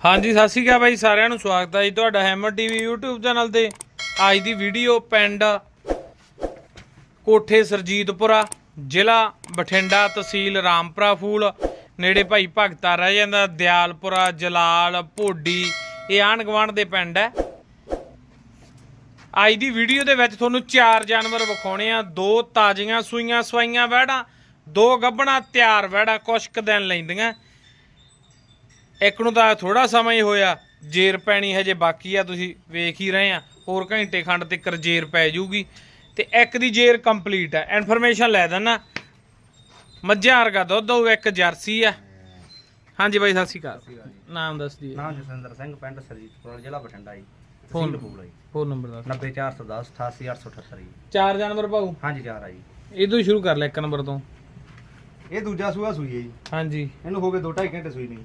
ਹਾਂਜੀ, ਸਤਿ ਸ਼੍ਰੀ ਅਕਾਲ ਬਾਈ, ਸਾਰਿਆਂ ਨੂੰ ਸਵਾਗਤ ਹੈ ਜੀ ਤੁਹਾਡਾ ਹੈਮਰ ਟੀਵੀ YouTube ਚੈਨਲ ਤੇ। ਅੱਜ ਦੀ ਵੀਡੀਓ ਪਿੰਡ ਕੋਠੇ ਸਰਜੀਤਪੁਰਾ, ਜ਼ਿਲ੍ਹਾ ਬਠਿੰਡਾ ਤਹਿਸੀਲ ਰਾਮਪੁਰਾ ਫੂਲ। ਨੇੜੇ ਭਾਈ ਭਗਤਾ ਰਹਿ ਜਾਂਦਾ, ਦਿਆਲਪੁਰਾ, ਜਲਾਲ, ਭੋਡੀ, ਇਹ ਆਂਢ ਗੁਆਂਢ ਦੇ ਪਿੰਡ ਹੈ। ਅੱਜ ਦੀ ਵੀਡੀਓ ਦੇ ਵਿੱਚ ਤੁਹਾਨੂੰ ਚਾਰ ਜਾਨਵਰ ਵਿਖਾਉਣੇ ਆ, ਦੋ ਤਾਜ਼ੀਆਂ ਸੂਈਆਂ ਸਵਾਈਆਂ ਵਹਿੜਾਂ, ਦੋ ਗੱਭਣਾ ਤਿਆਰ ਵਹਿੜਾਂ ਕੁਛ ਦਿਨ ਲੈਂਦੀਆਂ। ਇੱਕ ਨੂੰ ਤਾਂ ਥੋੜਾ ਸਮਾਂ ਹੀ ਹੋਇਆ ਜੇਰ ਪੈਣੀ ਹਜੇ ਬਾਕੀ ਆ ਤੁਸੀਂ ਵੇਖ ਹੀ ਰਹੇ ਆ। ਹੋਰ ਘੰਟੇ ਖੰਡ ਤੱਕ ਜੇਰ ਪੈ ਜਾਊਗੀ ਤੇ ਇੱਕ ਦੀ ਜੇਰ ਕੰਪਲੀਟ ਹੈ ਇਨਫੋਰਮੇਸ਼ਨ ਲੈ ਦੇਣਾ ਮੱਝਾਂ ਵਰਗਾ ਦੁੱਧ ਉਹ ਇੱਕ ਜਰਸੀ ਆ। ਹਾਂਜੀ ਬਾਈ ਸਤਿ ਸ਼੍ਰੀ ਅਕਾਲ। ਨਾਮ ਦੱਸ ਦਿਓ। ਨਾਮ ਜਸਵਿੰਦਰ ਸਿੰਘ ਪਿੰਡ ਸਰਜੀਤਪੁਰ ਜ਼ਿਲ੍ਹਾ ਬਠਿੰਡਾ ਜੀ। ਫੋਨ ਫੋਨ ਨੰਬਰ ਦੱਸ 90410 88878 ਜੀ। ਚਾਰ ਜਾਨਵਰ ਭਾਊ। ਹਾਂਜੀ ਚਾਰ ਆ ਜੀ। ਇਹ ਤੋਂ ਹੀ ਸ਼ੁਰੂ ਕਰ ਲੈ ਇੱਕ ਨੰਬਰ ਤੋਂ। ਇਹ ਦੂਜਾ ਸੂਆ ਸੂਈ ਹੈ ਜੀ। ਹਾਂਜੀ। ਇਹਨੂੰ ਹੋ ਗਏ 2.5 ਘੰਟੇ ਸੂਈ ਨਹੀਂ।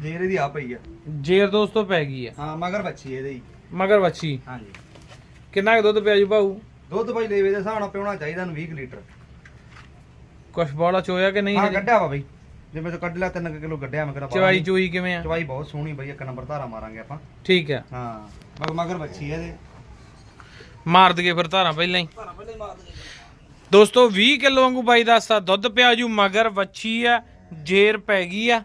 ਜੇਰ ਇਹਦੀ ਆ ਪਈ ਆ। ਜੇਰ ਦੋਸਤੋ ਪੈ ਗਈ ਆ। ਹਾਂ ਮਗਰ ਬੱਚੀ ਇਹਦੇ ਜੀ ਮਗਰ ਵੱਛੀ। ਹਾਂਜੀ। ਕਿੰਨਾ ਕੁ ਦੁੱਧ ਪਿਆ ਜੂ ਭਾਊ? ਦੁੱਧ ਭਾਈ ਲੇਵੇ ਦੇ ਹਿਸਾਬ ਨਾਲ ਪਿਉਣਾ ਚਾਹੀਦਾ ਨੂੰ 20 ਲੀਟਰ। ਕੁਛ ਬੋਲਾ ਚੋਇਆ ਕਿ ਨਹੀਂ ਹਾਂ ਹਜੇ? ਕੱਢਿਆ ਵਾ ਬਈ। ਜਿਵੇਂ ਤੋਂ ਕੱਢ ਲਿਆ 3 ਕਿਲੋ ਕੱਢਿਆ ਮੈਂ ਕਿਹਾ ਪਾ ਚਵਾਈ। ਚੋਈ ਕਿਵੇਂ ਆ? ਚਵਾਈ ਬਹੁਤ ਸੋਹਣੀ ਬਈ ਇੱਕ ਨੰਬਰ ਧਾਰਾ ਮਾਰਾਂਗੇ ਆਪਾਂ। ਠੀਕ ਆ। ਹਾਂ ਮਗਰ ਮਗਰ ਬੱਚੀ ਹੈ ਇਹਦੇ। ਮਾਰ ਦਈਏ ਫਿਰ ਧਾਰਾਂ ਪਹਿਲਾਂ ਹੀ। ਧਾਰਾ ਪਹਿਲੇ ਮਾਰ ਦੇ ਦੋਸਤੋ 20 ਕਿਲੋ ਵਾਂਗੂ ਬਾਈ ਦੱਸਦਾ ਦੁੱਧ ਪਿਆ ਜੂ ਮਗਰ ਵੱਛੀ ਆ ਜੇਰ ਪੈ ਗਈ ਆ।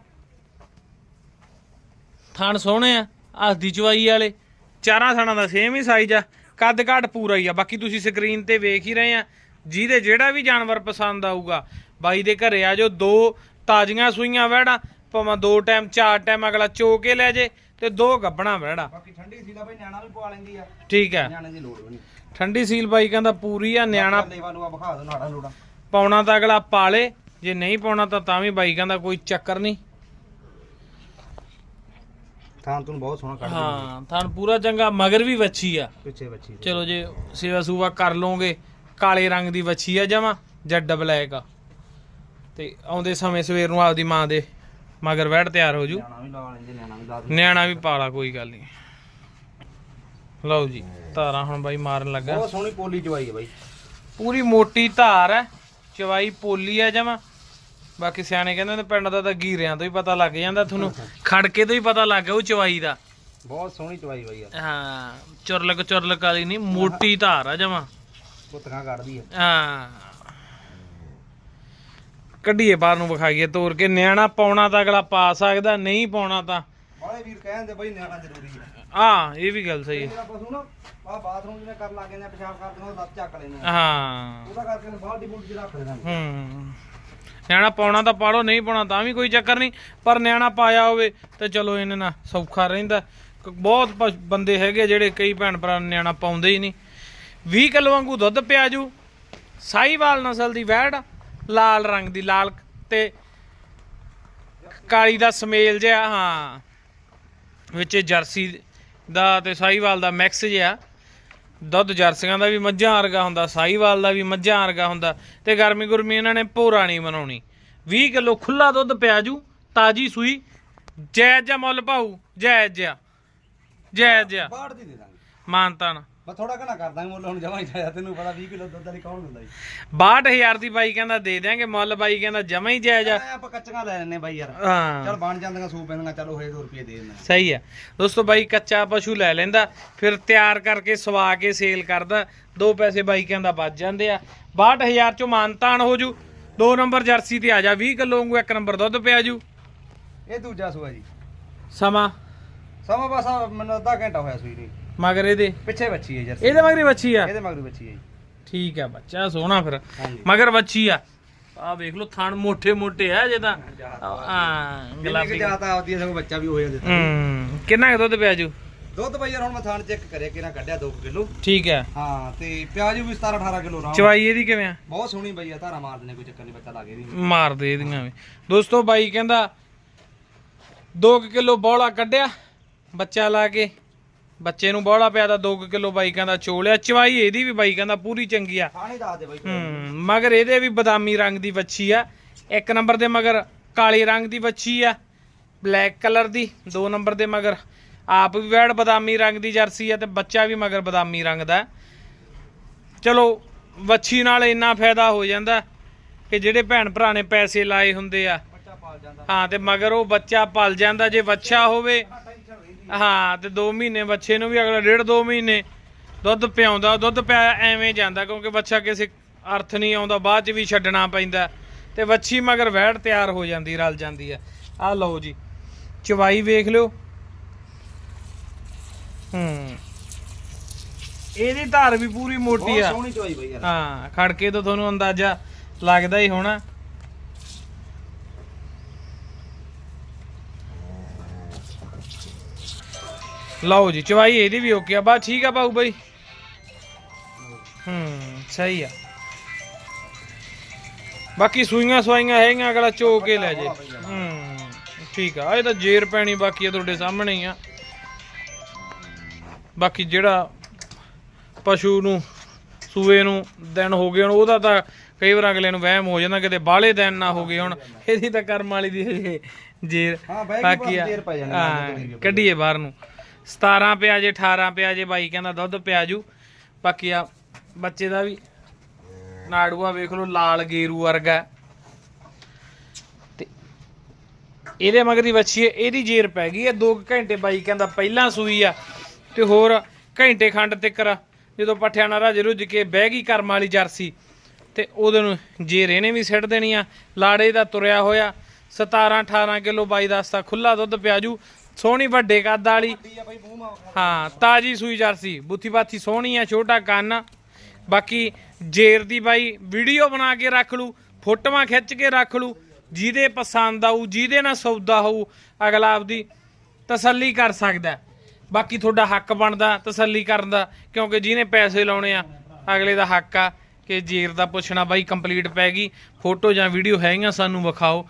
ਥਣ ਸੋਹਣੇ ਆ ਹੱਥ ਚਵਾਈ ਵਾਲੇ। ਚਾਰਾਂ ਥਣਾਂ ਦਾ ਸੇਮ ਹੀ ਸਾਈਜ਼ ਆ ਕੱਦ ਘਾਟ ਪੂਰਾ ਹੀ ਆ। ਬਾਕੀ ਤੁਸੀਂ ਸਕਰੀਨ ਤੇ ਵੇਖ ਹੀ ਰਹੇ ਆ ਜਿਹਦੇ ਜਿਹੜਾ ਵੀ ਜਾਨਵਰ ਪਸੰਦ ਆਊਗਾ ਬਾਈ ਦੇ ਘਰੇ ਆ ਜੋ ਦੋ ਤਾਜ਼ੀਆਂ ਸੂਈਆਂ ਵਹਿੜਾਂ ਭਾਵੇਂ ਦੋ ਟਾਈਮ ਚਾਰ ਟਾਈਮ ਅਗਲਾ ਚੋ ਕੇ ਲੈ ਜੇ ਤੇ ਦੋ ਗੱਬਣਾ ਵਹਿੜਾ। ਬਾਕੀ ਠੰਡੀ ਸੀ ਦਾ ਬਈ ਨਿਆਣਾ ਵੀ ਪਵਾ ਲੈਂਦੀ ਆ। ਠੀਕ ਆ। ਨਿਆਣੇ ਦੀ ਲੋੜ ਨਹੀਂ। ਠੰਡੀ ਸੀਲ ਬਾਈ ਕਹਿੰਦਾ ਪੂਰੀ ਆ ਨਿਆਣਾ ਲੇਵਾ ਨੂੰ ਵਿਖਾ ਦੋ ਨਾੜਾ ਲੋੜਾ ਪਾਉਣਾ ਤਾਂ ਅਗਲਾ ਪਾਲੇ ਜੇ ਨਹੀਂ ਪਾਉਣਾ ਤਾਂ ਤਾਂ ਵੀ ਬਾਈ ਕਹਿੰਦਾ ਕੋਈ ਚੱਕਰ ਨਹੀਂ। ਥਾਂ ਤੁਹਾਨੂੰ ਬਹੁਤ ਸੋਹਣਾ ਕੱਢ ਦਿੰਦੀ ਹਾਂ ਥਣ ਪੂਰਾ ਚੰਗਾ ਮਗਰ ਵੀ ਵੱਛੀ ਆ। ਪਿੱਛੇ ਬੱਚੀ ਦੇ। ਚਲੋ ਜੇ ਸੇਵਾ ਸੂਵਾ ਕਰ ਲੋਗੇ ਕਾਲੇ ਰੰਗ ਦੀ ਵੱਛੀ ਆ ਜਮਾ ਜੱਡ ਬਲੈਕ ਆ। ਤੇ ਆਉਂਦੇ ਸਮੇਂ ਸਵੇਰ ਨੂੰ ਆਪਦੀ ਮਾਂ ਦੇ ਮਗਰ ਵਹਿੜ ਤਿਆਰ ਹੋ ਜੂ। ਨਿਆਣਾ ਵੀ ਲਾ ਲੈਂਦੇ ਨਿਆਣਾ ਵੀ ਲਾ ਦਿੰਦੇ। ਨਿਆਣਾ ਵੀ ਪਾਲਾ ਕੋਈ ਗੱਲ ਨਹੀਂ। ਲਓ ਜੀ ਧਾਰਾਂ ਹੁਣ ਬਾਈ ਮਾਰਨ ਲੱਗਾ। ਬਹੁਤ ਸੋਹਣੀ ਪੋਲੀ ਚਵਾਈ ਹੈ ਬਾਈ। ਪੂਰੀ ਮੋਟੀ ਧਾਰ ਹੈ ਚਵਾਈ ਪੋਲੀ ਹੈ ਜਮਾ। ਬਾਕੀ ਸਿਆਣੇ ਕਹਿੰਦੇ ਨੇ ਪਿੰਡ ਦਾ ਤਾਂ ਗੀਰਿਆਂ ਤੋਂ ਹੀ ਪਤਾ ਲੱਗ ਜਾਂਦਾ ਤੁਹਾਨੂੰ ਖੜਕੇ ਤੋਂ ਹੀ ਪਤਾ ਲੱਗ ਗਿਆ ਉਹ ਚਵਾਈ ਦਾ। ਬਹੁਤ ਸੋਹਣੀ ਚਵਾਈ ਬਾਈ ਯਾਰ ਹਾਂ ਚੁਰਲਕ ਚੁਰਲਕ ਵਾਲੀ ਨਹੀਂ ਮੋਟੀ ਧਾਰ ਆ ਜਮਾ। ਪੁੱਤਕਾਂ ਕੱਢਦੀ ਹੈ ਹਾਂ। ਕੱਢੀਏ ਬਾਹਰ ਨੂੰ ਵਿਖਾਈਏ ਤੋਰ ਕੇ ਨਿਆਣਾ ਪਾਉਣਾ ਤਾਂ ਅਗਲਾ ਪਾ ਸਕਦਾ ਨਹੀਂ ਪਾਉਣਾ ਤਾਂ। ਬਾਲੇ ਵੀਰ ਕਹਿੰਦੇ ਬਾਈ ਨਿਆਣਾ ਜ਼ਰੂਰੀ ਹੈ ਹਾਂ ਇਹ ਵੀ ਗੱਲ ਸਹੀ ਹੈ ਜਿਹੜਾ ਪਸ਼ੂ ਨਾ ਆ ਬਾਥਰੂਮ ਜਿਵੇਂ ਕਰ ਲੱਗ ਜਾਂਦੇ ਪਿਸ਼ਾਬ ਕਰਦੇ ਨੇ ਉਹ ਲੱਤ ਚੱਕ ਲੈਂਦੇ ਆ। ਹਾਂ। ਉਹਦਾ ਕਰਕੇ ਬਾਲਟੀ ਬੁਲਟੀ ਰੱਖ ਲੈਂਦੇ ਹੂੰ। ਨਿਆਣਾ ਪਾਉਣਾ ਤਾਂ ਪਾ ਲਓ ਨਹੀਂ ਪਾਉਣਾ ਤਾਂ ਵੀ ਕੋਈ ਚੱਕਰ ਨਹੀਂ। ਪਰ ਨਿਆਣਾ ਪਾਇਆ ਹੋਵੇ ਤੇ ਚਲੋ ਇਹਨਾਂ ਨਾਲ ਸੌਖਾ ਰਹਿੰਦਾ। ਬਹੁਤ ਪਸ਼- ਬੰਦੇ ਹੈਗੇ ਜਿਹੜੇ ਕਈ ਭੈਣ ਭਰਾ ਨਿਆਣਾ ਪਾਉਂਦੇ ਹੀ ਨਹੀਂ। 20 ਕਿਲੋ ਵਾਂਗੂ ਦੁੱਧ ਪਿਆ ਜੂ। ਸਾਈਵਾਲ ਨਸਲ ਦੀ ਵੈੜ, ਲਾਲ ਰੰਗ ਦੀ ਲਾਲ ਤੇ ਕਾਲੀ ਦਾ ਸਮੇਲ ਜਿਹਾ, ਹਾਂ, ਵਿੱਚ ਜਰਸੀ ਦਾ ਤੇ ਸਾਈਵਾਲ ਦਾ ਮਿਕਸ ਜਿਹਾ। ਦੁੱਧ ਜਰਸੀਆਂ ਦਾ ਵੀ ਮੱਝਾਂ ਵਰਗਾ ਹੁੰਦਾ ਸਾਈਵਾਲ ਦਾ ਵੀ ਮੱਝਾਂ ਵਰਗਾ ਹੁੰਦਾ ਤੇ ਗਰਮੀ ਗੁਰਮੀ ਇਹਨਾਂ ਨੇ ਭੋਰਾ ਨਹੀਂ ਬਣਾਉਣੀ 20 ਕਿਲੋ ਖੁੱਲਾ ਦੁੱਧ ਪਿਆ ਜੂ ਤਾਜੀ ਸੂਈ ਜਾਇਜ਼ ਜਿਹਾ ਮੁੱਲ ਪਾਉ ਜਾਇਜ਼ ਜਿਹਾ ਜਾਇਜ਼ ਜਿਹਾ ਬਾੜ ਦੀ ਦੇ ਦਾਂਗੇ। ਮਾਨਤਾਨ। ਮੈਂ ਥੋੜਾ ਘਣਾ ਕਰ ਦਾਂਗੇ ਮੁੱਲ ਹੁਣ ਜਮਾ ਹੀ ਜਾਇਆ ਤੈਨੂੰ ਪਤਾ 20 ਕਿਲੋ ਦੁੱਧ ਵਾਲੀ ਕੌਣ ਦਿੰਦਾ ਜੀ। 62000 ਦੀ ਬਾਈ ਕਹਿੰਦਾ ਦੇ ਦਿਆਂਗੇ ਮੁੱਲ ਬਾਈ ਕਹਿੰਦਾ ਜਮਾ ਹੀ ਜਾਇਜ਼ ਆ। ਐ ਆਪਾਂ ਕੱਚੀਆਂ ਲੈ ਲੈਣੇ ਬਾਈ ਯਾਰ। ਹਾਂ। ਚਲ ਬਣ ਜਾਂਦੀਆਂ ਸੂਪ ਪੈਂਦੀਆਂ ਚਲੋ 1000 ਰੁਪਏ ਦੇ ਦਿੰਦਾ ਸਹੀ ਆ। ਦੋਸਤੋ ਬਾਈ ਕੱਚਾ ਪਸ਼ੂ ਲੈ ਲੈਂਦਾ ਫਿਰ ਤਿਆਰ ਕਰਕੇ ਸਵਾ ਕੇ ਸੇਲ ਕਰਦਾ ਦੋ ਪੈਸੇ ਬਾਈ ਕਹਿੰਦਾ ਬਚ ਜਾਂਦੇ ਆ। 62000 ਚੋਂ ਮਾਨਤਾਨ ਹੋ ਜੂ। ਦੋ ਨੰਬਰ ਜਰਸੀ ਤੇ ਆ ਜਾ 20 ਕਿਲੋ ਵਾਂਗੂ ਇੱਕ ਨੰਬਰ ਦੁੱਧ ਪਿਆ ਜੂ। ਇਹ ਦੂਜਾ ਸੂਆ ਜੀ। ਸਮਾਂ? ਸਮਾਂ ਬਸ ਮੈਨੂੰ ਅੱਧਾ ਘੰਟਾ ਹੋਇਆ ਸੂਈ ਨੂੰ ਮਗਰ ਇਹਦੇ? ਪਿੱਛੇ ਬੱਚੀ ਹੈ ਜਰਸੀ। ਇਹਦੇ ਮਗਰ ਹੀ ਬੱਚੀ ਆ? ਇਹਦੇ ਮਗਰ ਬੱਚੀ ਹੈ ਠੀਕ ਆ ਬੱਚਾ ਸੋਹਣਾ ਫਿਰ। ਮਗਰ ਬੱਚੀ ਆ। ਆ ਵੇਖ ਲਓ ਥਣ ਮੋٹے ਮੋٹے ਆ ਜੇ ਤਾਂ। ਹਾਂ ਜਿੰਨੀ ਗੁਲਾਬੀ। ਜਾਤ ਆਉਂਦੀ ਹੈ ਸਗੋਂ ਬੱਚਾ ਵੀ ਹੋ ਜਾਂਦਾ ਹੂੰ ਕਿੰਨਾ ਕੁ ਦੁੱਧ ਪਿਆ ਜੂ? ਦੁੱਧ ਬਈ ਯਾਰ ਹੁਣ ਮੈਂ ਥਾਣ ਚੈੱਕ ਕਰਿਆ ਕਿਹਨਾਂ ਕੱਢਿਆ 2 ਕਿਲੋ। ਠੀਕ ਆ। ਹਾਂ ਤੇ ਪਿਆਜ਼ ਵੀ 17 18 ਕਿਲੋ ਰਾਮ ਚਵਾਈ ਇਹਦੀ ਕਿਵੇਂ ਆ? ਬਹੁਤ ਸੋਹਣੀ ਬਈ ਆ ਧਾਰਾ ਮਾਰ ਦਿੰਦੇ ਕੋਈ ਚੱਕਰ ਨਹੀਂ ਬੱਚਾ ਲਾ ਕੇ ਦੀ ਮਾਰਦੇ ਇਹਦੀਆਂ ਵੀ। ਦੋਸਤੋ ਬਾਈ ਕਹਿੰਦਾ 2 ਕਿਲੋ ਬੋਲਾ ਕੱਢਿਆ ਬੱਚਾ ਲਾ ਕੇ। ਬੱਚੇ ਨੂੰ ਬੋਲਾ ਪਿਆ ਤਾਂ 2 ਕਿਲੋ ਬਾਈ ਕਹਿੰਦਾ ਚੋਲਿਆ ਚਵਾਈ ਇਹਦੀ ਵੀ ਬਾਈ ਕਹਿੰਦਾ ਪੂਰੀ ਚੰਗੀ ਆ। ਥਾਣੇ ਦੱਸ ਦੇ ਬਾਈ ਹੂੰ ਮਗਰ ਇਹਦੇ ਵੀ ਬਦਾਮੀ ਰੰਗ ਦੀ ਵੱਛੀ ਆ। ਇੱਕ ਨੰਬਰ ਦੇ ਮਗਰ ਕਾਲੇ ਰੰਗ ਦੀ ਵੱਛੀ ਆ ਬਲੈਕ ਕਲਰ ਦੀ ਦੋ ਨੰਬਰ ਦੇ ਮਗਰ ਆਪ ਵੀ ਵੈੜ ਬਦਾਮੀ ਰੰਗ ਦੀ ਜਰਸੀ ਆ ਤੇ ਬੱਚਾ ਵੀ ਮਗਰ ਬਦਾਮੀ ਰੰਗ ਦਾ। ਚਲੋ ਵੱਛੀ ਨਾਲ ਇੰਨਾ ਫਾਇਦਾ ਹੋ ਜਾਂਦਾ ਕਿ ਜਿਹੜੇ ਭੈਣ ਭਰਾ ਨੇ ਪੈਸੇ ਲਾਏ ਹੁੰਦੇ ਆ। ਹਾਂ ਤੇ ਮਗਰ ਉਹ ਬੱਚਾ ਪਲ ਜਾਂਦਾ ਜੇ ਬੱਚਾ ਹੋਵੇ ਹਾਂ ਤੇ 2 ਮਹੀਨੇ ਬੱਚੇ ਨੂੰ ਵੀ ਅਗਲਾ ਡੇਢ 2 ਮਹੀਨੇ ਦੁੱਧ ਪਿਆਉਂਦਾ ਦੁੱਧ ਪਿਆ ਐਵੇਂ ਜਾਂਦਾ ਕਿਉਂਕਿ ਬੱਚਾ ਕਿਸੇ ਅਰਥ ਨਹੀਂ ਆਉਂਦਾ ਬਾਅਦ ਚ ਵੀ ਛੱਡਣਾ ਪੈਂਦਾ। ਤੇ ਵੱਛੀ ਮਗਰ ਵਹਿੜ ਤਿਆਰ ਹੋ ਜਾਂਦੀ ਰਲ ਜਾਂਦੀ ਆ। ਆ ਲਓ ਜੀ ਚਵਾਈ ਵੇਖ ਲਿਓ। ਹੂੰ। ਇਹਦੀ ਧਾਰ ਵੀ ਪੂਰੀ ਮੋਟੀ ਆ। ਸੋਹਣੀ ਚੋਈ ਬਈ ਯਾਰ। ਹਾਂ ਖੜਕੇ ਤੋਂ ਤੁਹਾਨੂੰ ਅੰਦਾਜ਼ਾ ਲੱਗਦਾ ਹੀ ਹੋਣਾ। ਲਓ ਜੀ ਚਵਾਈ ਇਹਦੀ ਵੀ ਓਕੇ ਆ। ਬਾ ਠੀਕ ਆ ਬਾਊ ਬਾਈ। ਹੂੰ ਸਹੀ ਆ। ਬਾਕੀ ਸੂਈਆਂ ਸਵਾਈਆਂ ਹੈਗੀਆਂ ਅਗਲਾ ਚੋ ਕੇ ਲੈ ਜੇ। ਹੂੰ ਠੀਕ ਆ। ਇਹ ਤਾਂ ਜੇਰ ਪੈਣੀ ਬਾਕੀ ਆ ਤੁਹਾਡੇ ਸਾਹਮਣੇ ਹੀ ਆ। ਬਾਕੀ ਜਿਹੜਾ ਪਸ਼ੂ ਨੂੰ ਸੂਏ ਨੂੰ ਦਿਨ ਹੋ ਗਏ ਹੁਣ ਉਹਦਾ ਤਾਂ ਕਈ ਵਾਰ ਅਗਲੇ ਨੂੰ ਵਹਿਮ ਹੋ ਜਾਂਦਾ ਕਿਤੇ ਬਾਹਲੇ ਦਿਨ ਨਾ ਹੋ ਗਏ ਹੁਣ। ਇਹਦੀ ਤਾਂ ਕਰਮ ਵਾਲੀ ਦੀ ਗਈ ਬਾਕੀ ਆ। ਕੱਢੀਏ ਬਾਹਰ ਨੂੰ। 17 ਪਿਆ ਜੇ 18 ਪਿਆ ਜੇ, ਬਾਈ ਕਹਿੰਦਾ ਦੁੱਧ ਪਿਆ ਜੂ। ਬਾਕੀ ਆ ਬੱਚੇ ਦਾ ਵੀ। ਨਾੜੂਆ ਵੇਖ ਲਓ, ਲਾਲ ਗੇਰੂ ਵਰਗਾ। ਤੇ ਇਹਦੇ ਮਗਰ ਦੀ ਵੱਛੀ ਇਹਦੀ ਜੇਰ ਪੈ ਗਈ ਹੈ। 2 ਘੰਟੇ ਬਾਈ ਕਹਿੰਦਾ ਪਹਿਲਾਂ ਸੂਈ ਆ। ਤੇ ਹੋਰ ਘੰਟੇ ਖੰਡ ਤਿੱਕਰ ਜਦੋਂ ਪੱਠਿਆਂ ਨਾਲ ਰਜ ਰੁੱਝ ਕੇ ਬਹਿ ਗਈ ਕਰਮ ਵਾਲੀ ਜਰਸੀ, ਤੇ ਉਹਦੇ ਨੂੰ ਜੇਰ ਇਹਨੇ ਵੀ ਸਿੱਟ ਦੇਣੀ ਆ। ਲਾੜੇ ਦਾ ਤੁਰਿਆ ਹੋਇਆ 17 18 ਕਿਲੋ ਬਾਈ ਦੱਸਦਾ ਖੁੱਲਾ ਦੁੱਧ ਪਿਆਜੂ ਸੋਹਣੀ ਵੱਡੇ ਕੱਦ ਵਾਲੀ। ਹਾਂ ਤਾਜੀ ਸੂਈ ਜਰਸੀ। ਬੁੱਥੀ ਬਾਥੀ ਸੋਹਣੀ ਆ ਛੋਟਾ ਕੰਨ। ਬਾਕੀ ਜੇਰ ਦੀ ਬਾਈ ਵੀਡੀਓ ਬਣਾ ਕੇ ਰੱਖ ਲੂ ਫੋਟੋਆਂ ਖਿੱਚ ਕੇ ਰੱਖ ਲੂ ਜਿਹਦੇ ਪਸੰਦ ਆਊ ਜਿਹਦੇ ਨਾਲ ਸੌਦਾ ਹੋਊ ਅਗਲਾ ਆਪਦੀ ਤਸੱਲੀ ਕਰ ਸਕਦਾ। ਬਾਕੀ ਤੁਹਾਡਾ ਹੱਕ ਬਣਦਾ ਤਸੱਲੀ ਕਰਨ ਦਾ ਕਿਉਂਕਿ ਜਿਹਨੇ ਪੈਸੇ ਲਾਉਣੇ ਆ ਅਗਲੇ ਦਾ ਹੱਕ ਆ ਕਿ ਜੇਰ ਦਾ ਪੁੱਛਣਾ ਬਾਈ ਕੰਪਲੀਟ ਪੈ ਗਈ। ਫੋਟੋ ਜਾਂ ਵੀਡੀਓ ਹੈਗੀਆਂ ਸਾਨੂੰ ਵਿਖਾਓ।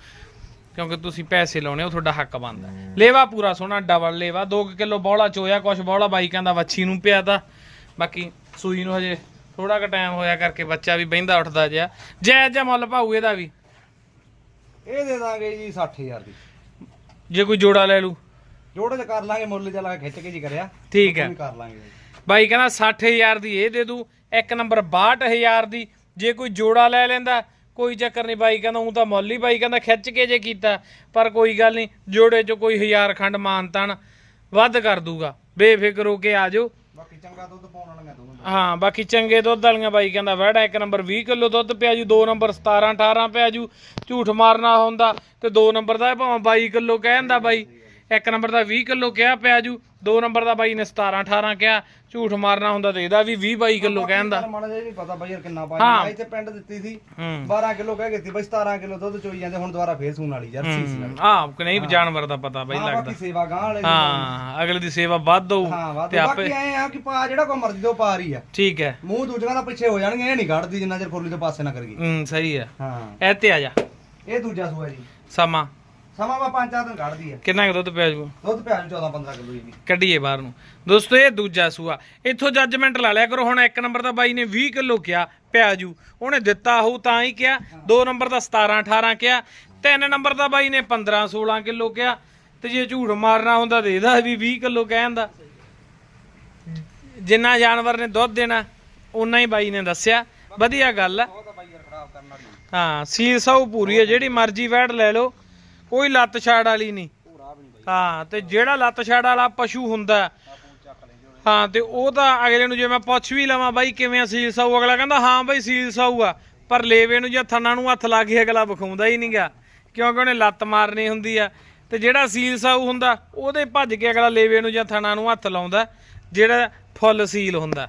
ਕਿਉਂਕਿ ਤੁਸੀਂ ਪੈਸੇ ਲਾਉਣੇ ਉਹ ਤੁਹਾਡਾ ਹੱਕ ਬਣਦਾ। ਲੇਵਾ ਪੂਰਾ ਸੋਹਣਾ ਡਬਲ ਲੇਵਾ 2 ਕਿਲੋ ਬੌਲਾ ਚੋਇਆ ਕੁਛ ਬੌਲਾ ਬਾਈ ਕਹਿੰਦਾ ਵੱਛੀ ਨੂੰ ਪਿਆ ਤਾ। ਬਾਕੀ ਸੂਈ ਨੂੰ ਹਜੇ ਥੋੜਾ ਕੁ ਟਾਈਮ ਹੋਇਆ ਕਰਕੇ ਬੱਚਾ ਵੀ ਬਹਿੰਦਾ ਉੱਠਦਾ ਜਿਆ ਜੈ ਜੈ ਮੁੱਲ ਭਾਊ ਇਹਦਾ ਵੀ। ਇਹ ਦੇ ਦਾਂਗੇ ਜੀ 60000 ਦੀ। ਜੇ ਕੋਈ ਜੋੜਾ ਲੈ ਲੂ ਜੋੜੇ ਚ ਕਰ ਲਾਂਗੇ ਮੁੱਲ ਚਲਾ ਕੇ ਖਿੱਚ ਕੇ ਜੀ ਕਰਿਆ। ਠੀਕ ਹੈ। ਉਹ ਵੀ ਕਰ ਲਾਂਗੇ। ਬਾਈ ਕਹਿੰਦਾ 60000 ਦੀ ਇਹ ਦੇ ਦੂ ਇੱਕ ਨੰਬਰ 62000 ਦੀ। ਜੇ ਕੋਈ ਜੋੜਾ ਲੈ ਲੈਂਦਾ ਕੋਈ ਚੱਕਰ ਨਹੀਂ ਬਾਈ ਕਹਿੰਦਾ ਉਹ ਤਾਂ ਮੁੱਲ ਹੀ ਬਾਈ ਕਹਿੰਦਾ ਖਿੱਚ ਕੇ ਜੇ ਕੀਤਾ ਪਰ ਕੋਈ ਗੱਲ ਨਹੀਂ ਜੋੜੇ 'ਚ ਕੋਈ ਹਜ਼ਾਰ ਖੰਡ ਮਾਨਤਨ ਵੱਧ ਕਰ ਦੂਗਾ ਬੇਫਿਕਰ ਹੋ ਕੇ ਆ ਜਾਓ। ਬਾਕੀ ਚੰਗਾ ਦੁੱਧ ਪਾਉਣ ਵਾਲੀਆਂ ਦੋਵੇਂ ਹਾਂ ਬਾਕੀ ਚੰਗੇ ਦੁੱਧ ਵਾਲੀਆਂ ਬਾਈ ਕਹਿੰਦਾ ਵੜਾ ਇੱਕ ਨੰਬਰ 20 ਕਿਲੋ ਦੁੱਧ ਪਿਆ ਜੂ ਦੋ ਨੰਬਰ 17 18 ਪਿਆ ਜੂ ਝੂਠ ਮਾਰਨਾ ਹੁੰਦਾ ਤੇ ਦੋ ਨੰਬਰ ਦਾ ਇਹ ਭਾਵੇਂ 22 ਕਿਲੋ ਕਹਿੰਦਾ ਬਾਈ। ਇੱਕ ਨੰਬਰ ਦਾ 20 ਕਿਲੋ ਕਿਹਾ ਪਿਆ ਜੂ ਦੋ ਨੰਬਰ ਦਾ ਬਾਈ ਨੇ 17 18 ਕਿਹਾ ਝੂਠ ਮਾਰਨਾ ਹੁੰਦਾ ਤੇ ਇਹਦਾ ਵੀ 20 22 ਕਿਲੋ ਕਹਿੰਦਾ ਮਾੜਾ ਜਿਹਾ ਨਹੀਂ ਪਤਾ ਬਾਈ ਯਾਰ ਕਿੰਨਾ ਹਾਂ। ਪਾਇਆ ਇੱਥੇ ਪਿੰਡ ਦਿੱਤੀ ਸੀ ਹੂੰ। 12 ਕਿਲੋ ਕਹਿ ਗਈ ਸੀ ਬਾਈ 17 ਕਿਲੋ ਦੁੱਧ ਚੋਈ ਜਾਂਦੇ ਹੁਣ ਦੁਬਾਰਾ ਫੇਰ ਸੂਣ ਵਾਲੀ ਜਰਸੀ ਸੀ ਹੂੰ ਆਹ ਕਿ ਨਹੀਂ ਜਾਨਵਰ ਦਾ ਪਤਾ ਬਾਈ ਹਾਂ ਲੱਗਦਾ। ਬਾਕੀ ਸੇਵਾ ਗਾਂ ਵਾਲੇ ਦੀ ਹਾਂ ਅਗਲੇ ਦੀ ਸੇਵਾ ਵੱਧ ਹੋਊ ਹਾਂ ਤੇ ਬਾਕੀ ਆਪੇ ਐ ਆ ਕਿ ਪਾ ਜਿਹੜਾ ਕੋ ਮਰਜ਼ੀ ਤੋਂ ਪਾ ਰਹੀ ਆ। ਠੀਕ ਹੈ। ਮੂੰਹ ਦੂਜਿਆਂ ਦਾ ਪਿੱਛੇ ਹੋ ਜਾਣਗੇ ਇਹ ਨਹੀਂ ਕੱਢਦੀ ਜਿੰਨਾ ਚਿਰ ਪਾਸੇ ਨਾ ਕਰਗੀ ਹੂੰ ਸਹੀ ਹੈ। ਹਾਂ। ਇਹ ਤੇ ਆ ਜਾ। ਇਹ ਦੂਜਾ ਸੂਆ ਜੀ। ਸਮਾਂ। ਸਮਾਂ ਵਾ ਪੰਜ ਚਾਰ ਦਿਨ ਕੱਢਦੀ ਆ। ਕਿੰਨਾ ਕੁ ਦੁੱਧ ਪਿਆ ਜੂ? ਦੁੱਧ ਪਿਆ 14 15 ਕਿਲੋ ਜੀ ਕੱਢੀਏ ਬਾਹਰ ਨੂੰ। ਦੋਸਤੋ ਇਹ ਦੂਜਾ ਸੂਆ। ਇੱਥੋਂ ਜੱਜਮੈਂਟ ਲਾ ਲਿਆ ਕਰੋ। ਹੁਣ ਇੱਕ ਨੰਬਰ ਦਾ ਬਾਈ ਨੇ 20 ਕਿਲੋ ਕਿਹਾ ਪਿਆਜੂ ਉਹਨੇ ਦਿੱਤਾ ਹੋਊ ਤਾਂ ਹੀ ਕਿਹਾ। ਦੋ ਨੰਬਰ ਦਾ 17 18 ਕਿਹਾ। ਤਿੰਨ ਨੰਬਰ ਦਾ ਬਾਈ ਨੇ 15 16 ਕਿਲੋ ਕਿਹਾ। ਤੇ ਜੇ ਝੂਠ ਮਾਰਨਾ ਹੁੰਦਾ ਤੇ ਇਹਦਾ ਵੀ 20 ਕਿਲੋ ਕਹਿੰਦਾ ਜਿੰਨਾ ਜਾਨਵਰ ਨੇ ਦੁੱਧ ਦੇਣਾ ਉਨਾ ਹੀ ਬਾਈ ਨੇ ਦੱਸਿਆ। ਵਧੀਆ ਗੱਲ ਆ। ਹਾਂ ਸੀਲ ਸੌ ਪੂਰੀ ਹੈ ਜਿਹੜੀ ਮਰਜ਼ੀ ਵੈੜ ਲੈ ਲਓ। ਕੋਈ ਲੱਤ ਛਾੜ ਵਾਲੀ ਨਹੀਂ। ਪੂਰਾ ਵੀ ਨਹੀਂ ਬਾਈ ਹਾਂ, ਤੇ ਜਿਹੜਾ ਲੱਤ ਛਾੜ ਵਾਲਾ ਪਸ਼ੂ ਹੁੰਦਾ ਆਪੂ ਚੱਕ ਲੈ ਜੋ ਹਾਂ, ਤੇ ਉਹ ਤਾਂ ਅਗਲੇ ਨੂੰ ਜੇ ਮੈਂ ਪੁੱਛ ਵੀ ਲਵਾਂ ਬਾਈ ਕਿਵੇਂ ਆ ਸੀਲ ਸਾਊ, ਅਗਲਾ ਕਹਿੰਦਾ, ਹਾਂ ਬਾਈ ਸੀਲ ਸਾਊ ਆ, ਪਰ ਲੇਵੇ ਨੂੰ ਜਾਂ ਥਣਾ ਨੂੰ ਹੱਥ ਲਾ ਕੇ ਅਗਲਾ ਵਿਖਾਉਂਦਾ ਹੀ ਨਹੀਂਗਾ ਕਿਉਂਕਿ ਉਹਨੇ ਲੱਤ ਮਾਰਨੀ ਹੁੰਦੀ ਆ। ਤੇ ਜਿਹੜਾ ਸੀਲ ਸਾਊ ਹੁੰਦਾ, ਉਹਦੇ ਭੱਜ ਕੇ ਅਗਲਾ ਲੇਵੇ ਨੂੰ ਜਾਂ ਥਣਾ ਨੂੰ ਹੱਥ ਲਾਉਂਦਾ, ਜਿਹੜਾ ਫੁੱਲ ਸੀਲ ਹੁੰਦਾ।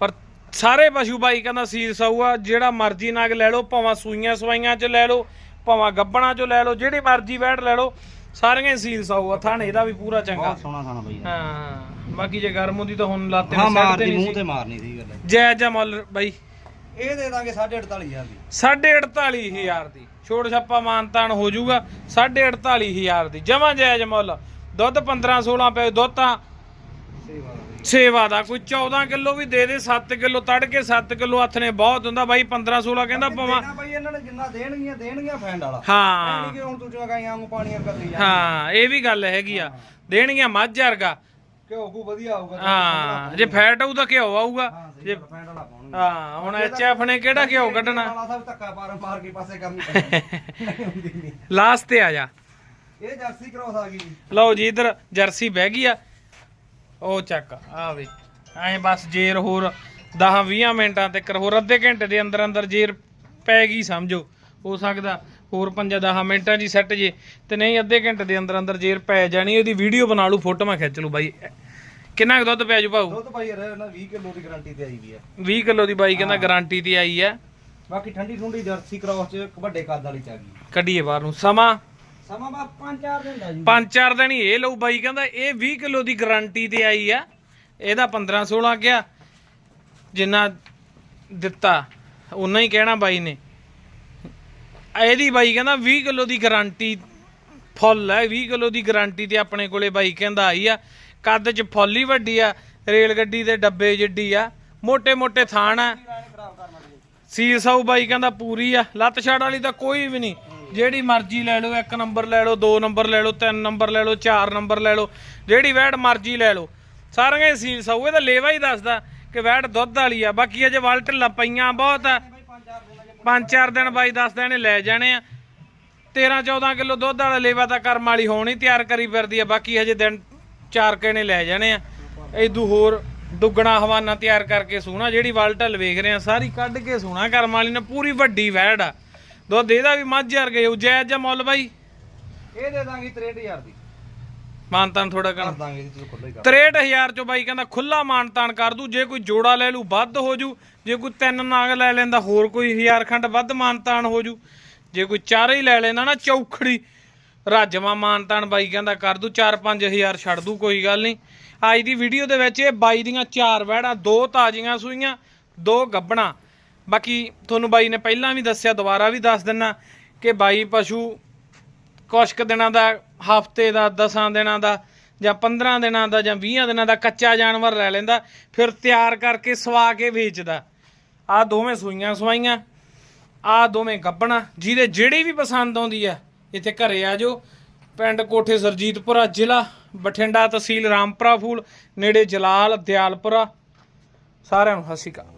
ਪਰ ਸਾਰੇ ਪਸ਼ੂ ਬਾਈ ਕਹਿੰਦਾ ਸੀਲ ਸਾਊ ਆ, ਜਿਹੜਾ ਮਰਜ਼ੀ ਨਾਗ ਲੈ ਲਓ, ਭਾਵੇਂ ਸੂਈਆਂ ਸਵਾਈਆਂ ਚ ਲੈ ਲਓ ਭਾਵੇਂ ਗੱਬਣਾ ਚ ਲੈ ਲਓ ਜਿਹੜੀ ਮਰਜ਼ੀ ਵੈੜ ਲੈ ਲਓ ਸਾਰੀਆਂ ਹੀ ਸੀਲ ਸਾਊ ਆ ਥਣ ਇਹਦਾ ਵੀ ਪੂਰਾ ਚੰਗਾ। ਬਹੁਤ ਸੋਹਣਾ ਖਾਣਾ ਬਾਈ। ਯਾਰ। ਹਾਂ ਬਾਕੀ ਜੇ ਗਰਮ ਹੁੰਦੀ ਤਾਂ ਹੁਣ ਲਾਤੇ ਹਾਂ ਮਾਰਦੀ ਮੂੰਹ ਤੇ ਮਾਰਨੀ ਸੀ ਗੱਲ। ਜੈ ਜੈ ਮੁੱਲ ਬਾਈ। ਇਹ ਦੇ ਦਾਂਗੇ 48500 ਦੀ। 48500 ਦੀ। ਛੋੜ ਛੱਪਾ ਮਾਨਤਾਨ ਹੋ ਜਾਊਗਾ 48500 ਦੀ। ਜਮਾ ਜਾਇਜ਼ ਮੁੱਲ। ਦੁੱਧ 15 16 ਪਏ ਦੁੱਧ ਤਾਂ ਸੇਵਾ ਦਾ ਕੋਈ 14 ਕਿਲੋ ਵੀ ਦੇ ਦੇ 7 ਕਿਲੋ ਤੜ ਕੇ 7 ਕਿਲੋ ਹੱਥ ਨੇ ਬਹੁਤ ਹੁੰਦਾ ਬਾਈ 15 16 ਕਹਿੰਦਾ ਪਵਾਂ ਦੇਣਾ ਬਾਈ ਇਹਨਾਂ ਨੇ ਜਿੰਨਾ ਦੇਣਗੀਆਂ ਦੇਣਗੀਆਂ ਫੈਂਡ ਵਾਲਾ। ਹਾਂ। ਨਹੀਂ ਕਿ ਹੁਣ ਦੂਜੀਆਂ ਗਾਈਆਂ ਨੂੰ ਪਾਣੀਆਂ ਕਰ ਲਈ ਹਾਂ ਇਹ ਵੀ ਗੱਲ ਹੈਗੀ ਆ। ਦੇਣਗੀਆਂ ਮੱਝ ਵਰਗਾ। ਘਿਓ ਕੋ ਵਧੀਆ ਆਊਗਾ ਹਾਂ ਜੇ ਫੈਟ ਆਊ ਤਾਂ ਘਿਓ ਆਊਗਾ। ਜੇ ਫੈਂਡ ਵਾਲਾ ਪਾਉਣਾ ਹਾਂ ਹੁਣ ਐਚਐਫ ਨੇ ਕਿਹੜਾ ਘਿਓ ਕੱਢਣਾ? ਵਾਲਾ ਸਾਹਿਬ ਧੱਕਾ ਮਾਰ ਮਾਰ ਕੇ ਪਾਸੇ ਪੈਂਦੀ। ਨਹੀਂ। ਲਾਸਟ ਤੇ ਆ ਜਾ। ਇਹ ਜਰਸੀ ਕ੍ਰੋਸ ਆ ਗਈ ਲਓ ਜੀ ਇਧਰ ਜਰਸੀ ਬਹਿ ਗਈ ਆ। ਉਹ ਚੱਕ ਆ ਵੇ। ਐਂ ਬਸ ਜੇਰ ਹੋਰ 10 20 ਮਿੰਟਾਂ ਤੱਕ ਹੋਰ ਅੱਧੇ ਘੰਟੇ ਦੇ ਅੰਦਰ ਅੰਦਰ ਜੇਰ ਪੈ ਗਈ ਸਮਝੋ। ਹੋ ਸਕਦਾ ਹੋਰ 5 10 ਮਿੰਟਾਂ ਹੀ ਸੈੱਟ ਜੇ ਤੇ ਨਹੀਂ ਅੱਧੇ ਘੰਟੇ ਦੇ ਅੰਦਰ ਅੰਦਰ ਜੇਰ ਪੈ ਜਾਣੀ ਉਹਦੀ ਵੀਡੀਓ ਬਣਾ ਲੂ ਫੋਟੋ ਮੈਂ ਖਿੱਚ ਲੂ ਬਾਈ। ਕਿੰਨਾ ਕੁ ਦੁੱਧ ਪਿਆ ਜੂ ਭਾਊ? ਦੁੱਧ ਭਾਈ ਰਹੇ ਨਾ 20 ਕਿਲੋ ਦੀ ਗਾਰੰਟੀ ਤੇ ਆਈ ਵੀ ਆ। 20 ਕਿਲੋ ਦੀ ਬਾਈ ਕਹਿੰਦਾ ਗਾਰੰਟੀ ਤੇ ਆਈ ਆ। ਬਾਕੀ ਠੰਡੀ ਠੁੰਡੀ ਜਰਸੀ ਕ੍ਰੋਸ ਚ ਵੱਡੇ ਕੱਦ ਵਾਲੀ ਚ ਆ ਗਈ। ਕੱਢੀਏ ਬਾਹਰ ਨੂੰ। ਸਮਾਂ ਸਮਾਂ ਬਾ 5-4 ਦਿਨ ਦਾ ਜੀ। ਪੰਜ ਚਾਰ ਦਿਨ ਹੀ ਇਹ ਲਊ ਬਾਈ ਕਹਿੰਦਾ ਇਹ 20 ਕਿਲੋ ਦੀ ਗਾਰੰਟੀ ਤੇ ਆਈ ਆ। ਇਹਦਾ 15 16 ਗਿਆ ਜਿੰਨਾ ਦਿੱਤਾ ਉਨਾ ਹੀ ਕਹਿਣਾ ਬਾਈ ਨੇ। ਇਹਦੀ ਬਾਈ ਕਹਿੰਦਾ 20 ਕਿਲੋ ਦੀ ਗਾਰੰਟੀ ਫੁੱਲ ਹੈ 20 ਕਿਲੋ ਦੀ ਗਾਰੰਟੀ ਤੇ ਆਪਣੇ ਕੋਲੇ ਬਾਈ ਕਹਿੰਦਾ ਆਈ ਆ। ਕੱਦ 'ਚ ਫੁੱਲ ਹੀ ਵੱਡੀ ਆ ਰੇਲ ਗੱਡੀ ਦੇ ਡੱਬੇ ਜਿੱਡੀ ਆ ਮੋٹے ਮੋٹے ਥਾਣ ਆ। ਸੀਲ ਸਾਊ ਬਾਈ ਕਹਿੰਦਾ ਪੂਰੀ ਆ, ਲੱਤ ਛੜ ਵਾਲੀ ਤਾਂ ਕੋਈ ਵੀ ਨਹੀਂ। ਜਿਹੜੀ ਮਰਜ਼ੀ ਲੈ ਲਓ, ਇੱਕ ਨੰਬਰ ਲੈ ਲਓ, ਦੋ ਨੰਬਰ ਲੈ ਲਓ, ਤਿੰਨ ਨੰਬਰ ਲੈ ਲਓ, ਚਾਰ ਨੰਬਰ ਲੈ ਲਓ, ਜਿਹੜੀ ਵੈੜ ਮਰਜ਼ੀ ਲੈ ਲਓ। ਸਾਰੀਆਂ ਸੀਲ ਸਾਊ ਇਹਦਾ ਲੇਵਾ ਹੀ ਦੱਸਦਾ ਕਿ ਵੈੜ ਦੁੱਧ ਵਾਲੀ ਆ। ਬਾਕੀ ਅਜੇ ਵਲ ਢਿੱਲਾ ਪਈਆਂ ਬਹੁਤ ਆ। ਪੰਜ ਚਾਰ ਦਿਨ ਬਾਈ ਦੱਸਦਾ ਇਹਨੇ ਲੈ ਜਾਣੇ ਆ। 13 14 ਕਿਲੋ ਦੁੱਧ ਵਾਲਾ ਲੇਵਾ ਤਾਂ ਕਰਮ ਵਾਲੀ ਹੋਣੀ, ਤਿਆਰ ਕਰੀ ਫਿਰਦੀ ਆ। ਬਾਕੀ ਹਜੇ ਦਿਨ ਚਾਰ ਕੇ ਲੈ ਜਾਣੇ ਆ। ਇਦੂ ਹੋਰ ਦੁੱਗਣਾ ਹਵਾਨਾ ਤਿਆਰ ਕਰਕੇ ਸੋਣਾ ਜਿਹੜੀ ਵਲ ਢੱਲ ਵੇਖ ਰਹੇ ਆ ਸਾਰੀ ਕੱਢ ਕੇ ਸੋਣਾ ਕਰਮ ਵਾਲੀ ਨੇ ਪੂਰੀ ਵੱਡੀ ਵੈੜ ਆ। ਦੁੱਧ ਇਹਦਾ ਵੀ ਮੱਝ ਵਰਗੇ ਉਜੈਜ ਜਾਂ ਮੁੱਲ ਬਾਈ? ਇਹ ਦੇ ਦਾਂਗੇ 63000 ਦੀ। ਮਾਨਤਾਨ ਥੋੜਾ ਕਰ ਕਰ। ਦਾਂਗੇ ਜੀ ਤੁਸੀਂ ਖੁੱਲਾ ਹੀ ਕਰ। 63000 ਚੋਂ ਬਾਈ ਕਹਿੰਦਾ ਖੁੱਲਾ ਮਾਨਤਾਨ ਕਰ ਦੂ ਜੇ ਕੋਈ ਜੋੜਾ ਲੈ ਲੂ ਵੱਧ ਹੋ ਜੂ। ਜੇ ਕੋਈ ਤਿੰਨ ਨਾਗ ਲੈ ਲੈਂਦਾ ਹੋਰ ਕੋਈ ਹਜ਼ਾਰ ਖੰਡ ਵੱਧ ਮਾਨਤਾਨ ਹੋ ਜੂ। ਜੇ ਕੋਈ ਚਾਰ ਹੀ ਲੈ ਲੈਂਦਾ ਨਾ ਚੌਖੜੀ ਰਾਜਵਾ ਮਾਨਤਾਨ ਬਾਈ ਕਹਿੰਦਾ ਕਰ ਦੂ 4-5000 ਛੱਡ ਦੂ, ਕੋਈ ਗੱਲ ਨਹੀਂ। ਅੱਜ ਦੀ ਵੀਡੀਓ ਦੇ ਵਿੱਚ ਇਹ ਬਾਈ ਦੀਆਂ ਚਾਰ ਵਹਿੜਾਂ, ਦੋ ਤਾਜ਼ੀਆਂ ਸੂਈਆਂ, ਦੋ ਗੱਬਣਾ। ਬਾਕੀ ਤੁਹਾਨੂੰ ਬਾਈ ਨੇ ਪਹਿਲਾਂ ਵੀ ਦੱਸਿਆ, ਦੁਬਾਰਾ ਵੀ ਦੱਸ ਦਿੰਨਾ ਕਿ ਬਾਈ ਪਸ਼ੂ ਕੁਛ ਕੁ ਦਿਨਾਂ ਦਾ, ਹਫ਼ਤੇ ਦਾ 10 ਦਿਨਾਂ ਦਾ ਜਾਂ 15 ਦਿਨਾਂ ਦਾ ਜਾਂ 20 ਦਿਨਾਂ ਦਾ ਕੱਚਾ ਜਾਨਵਰ ਲੈ ਲੈਂਦਾ, ਫਿਰ ਤਿਆਰ ਕਰਕੇ ਸਵਾ ਕੇ ਵੇਚਦਾ। ਆ ਦੋਵੇਂ ਸੂਈਆਂ ਸਵਾਈਆਂ ਆ ਦੋਵੇਂ ਗੱਬਣਾ, ਜਿਹਦੇ ਜਿਹੜੀ ਵੀ ਪਸੰਦ ਆਉਂਦੀ ਆ ਇੱਥੇ ਘਰੇ ਆ ਜਾਓ। ਪਿੰਡ ਕੋਠੇ ਸਰਜੀਤਪੁਰਾ, ਜ਼ਿਲ੍ਹਾ ਬਠਿੰਡਾ ਤਹਿਸੀਲ ਰਾਮਪੁਰਾ ਫੂਲ, ਨੇੜੇ ਜਲਾਲ, ਦਿਆਲਪੁਰਾ। ਸਾਰਿਆਂ ਨੂੰ ਸਤਿ ਸ਼੍ਰੀ ਅਕਾਲ।